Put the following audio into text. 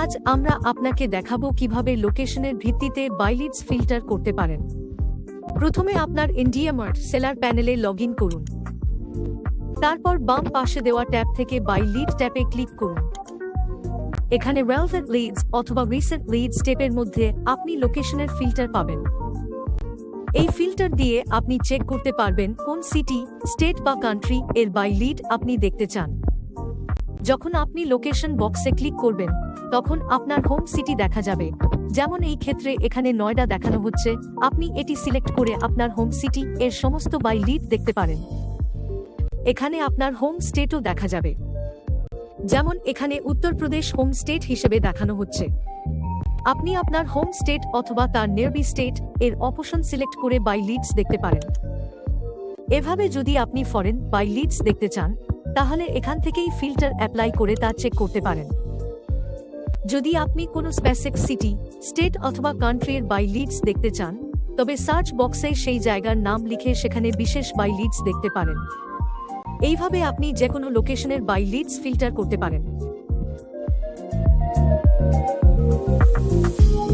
আজ আমরা আপনাকে দেখাবো কীভাবে লোকেশনের ভিত্তিতে বাইলিডস ফিল্টার করতে পারেন। প্রথমে আপনার ইন্ডিয়ামার্ট সেলার প্যানেলে লগ করুন। তারপর বাম পাশে দেওয়া ট্যাব থেকে বাই লিড ট্যাপে ক্লিক করুন। এখানে রেলভেন্ট লিডস অথবা রিসেন্ট লিডস স্টেপের মধ্যে আপনি লোকেশনের ফিল্টার পাবেন। এই ফিল্টার দিয়ে আপনি চেক করতে পারবেন কোন সিটি, স্টেট বা কান্ট্রি এর বাই লিড আপনি দেখতে চান। যখন আপনি লোকেশন বক্সে ক্লিক করবেন তখন আপনার হোম সিটি দেখা যাবে। যেমন এই ক্ষেত্রে এখানে নয়ডা দেখানো হচ্ছে। আপনি এটি সিলেক্ট করে আপনার হোম সিটি এর সমস্ত বাই লিড দেখতে পারেন। এখানে আপনার হোম স্টেটও দেখা যাবে। যেমন এখানে উত্তরপ্রদেশ হোম স্টেট হিসেবে দেখানো হচ্ছে। আপনি আপনার হোম স্টেট অথবা তার নিয়ারবি স্টেট এর অপশন সিলেক্ট করে বাই লিডস দেখতে পারেন। এভাবে যদি আপনি ফরেন বাই লিডস দেখতে চান, তাহলে এখান থেকেই ফিল্টার অ্যাপ্লাই করে তা চেক করতে পারেন। যদি আপনি কোনো স্পেসিক সিটি স্টেট অথবা কান্ট্রির বাই লিডস দেখতে চান, তবে সার্চ বক্সে সেই জায়গার নাম লিখে সেখানে বিশেষ বাই লিডস দেখতে পারেন। এইভাবে আপনি যে কোনো লোকেশনের বাই লিডস ফিল্টার করতে পারেন।